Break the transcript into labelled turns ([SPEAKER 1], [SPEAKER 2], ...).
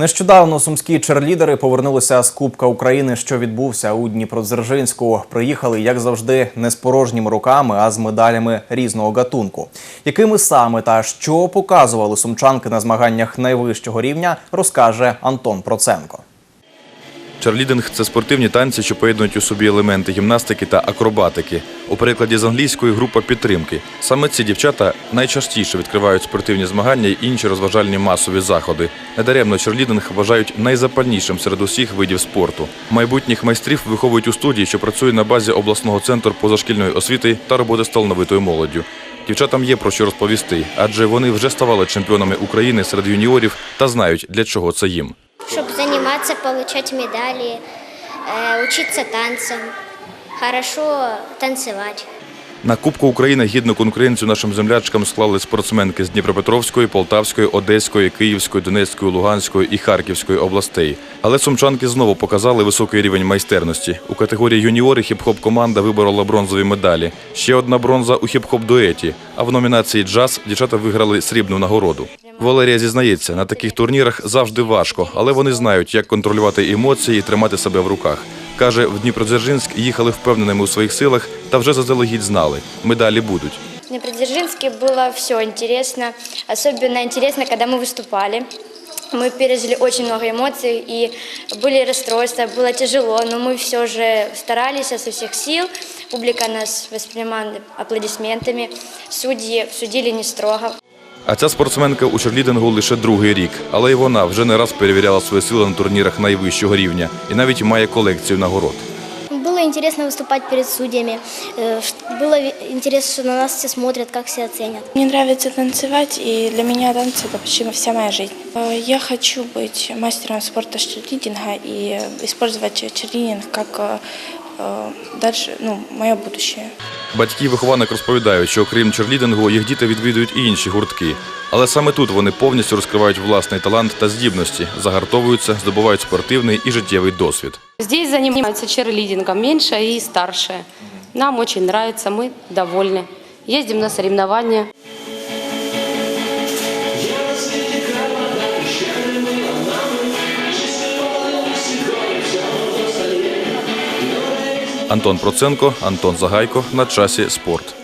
[SPEAKER 1] Нещодавно сумські черлідери повернулися з Кубка України, що відбувся у Дніпродзержинську. Приїхали, як завжди, не з порожніми руками, а з медалями різного гатунку. Якими саме та що показували сумчанки на змаганнях найвищого рівня, розкаже Антон Проценко.
[SPEAKER 2] Чарлідинг це спортивні танці, що поєднують у собі елементи гімнастики та акробатики. У перекладі з англійської група підтримки. Саме ці дівчата найчастіше відкривають спортивні змагання і інші розважальні масові заходи. Недаремно черлідинг вважають найзапальнішим серед усіх видів спорту. Майбутніх майстрів виховують у студії, що працює на базі обласного центру позашкільної освіти та роботи з талановитою молоддю. Дівчатам є про що розповісти, адже вони вже ставали чемпіонами України серед юніорів та знають, для чого це їм.
[SPEAKER 3] Заниматься, получать медали, э, учиться танцам, хорошо танцевать.
[SPEAKER 2] На Кубку України гідну конкуренцію нашим землячкам склали спортсменки з Дніпропетровської, Полтавської, Одеської, Київської, Донецької, Луганської і Харківської областей. Але сумчанки знову показали високий рівень майстерності. У категорії юніори хіп-хоп команда виборола бронзові медалі. Ще одна бронза у хіп-хоп дуеті. А в номінації джаз дівчата виграли срібну нагороду. Валерія зізнається, на таких турнірах завжди важко, але вони знають, як контролювати емоції і тримати себе в руках. Каже, в Дніпродзержинськ їхали впевненими у своїх силах та вже заздалегідь знали. Медалі будуть.
[SPEAKER 4] В Днепродзержинске было все интересно. Особенно интересно, когда мы выступали. Мы пережили очень много эмоций и были расстройства, было тяжело, но мы все же старались со всех сил. Публика нас воспринимала аплодисментами, судьи судили не строго.
[SPEAKER 2] А ця спортсменка у черлідингу лише другий рік, але й вона вже не раз перевіряла свої сили на турнірах найвищого рівня і навіть має колекцію нагород.
[SPEAKER 3] Было интересно выступать перед судьями. Э, ш- Было ви- интересно, что на нас все смотрят, как все оценят.
[SPEAKER 5] Мне нравится танцевать, и для меня танцы – это почти вся моя жизнь. Э, Я хочу быть мастером спорта черлидинга и использовать черлидинг как э, э, дальше, ну, мое будущее.
[SPEAKER 2] Батьки вихованок розповідають, що окрім черлідингу, їх діти відвідують і інші гуртки. Але саме тут вони повністю розкривають власний талант та здібності, загартовуються, здобувають спортивний і життєвий досвід.
[SPEAKER 6] Здесь занимаются черлидингом меньшая и старшая. Нам очень нравится, мы довольны. Ездим на соревнования.
[SPEAKER 2] Антон Проценко, Антон Загайко на часі спорт.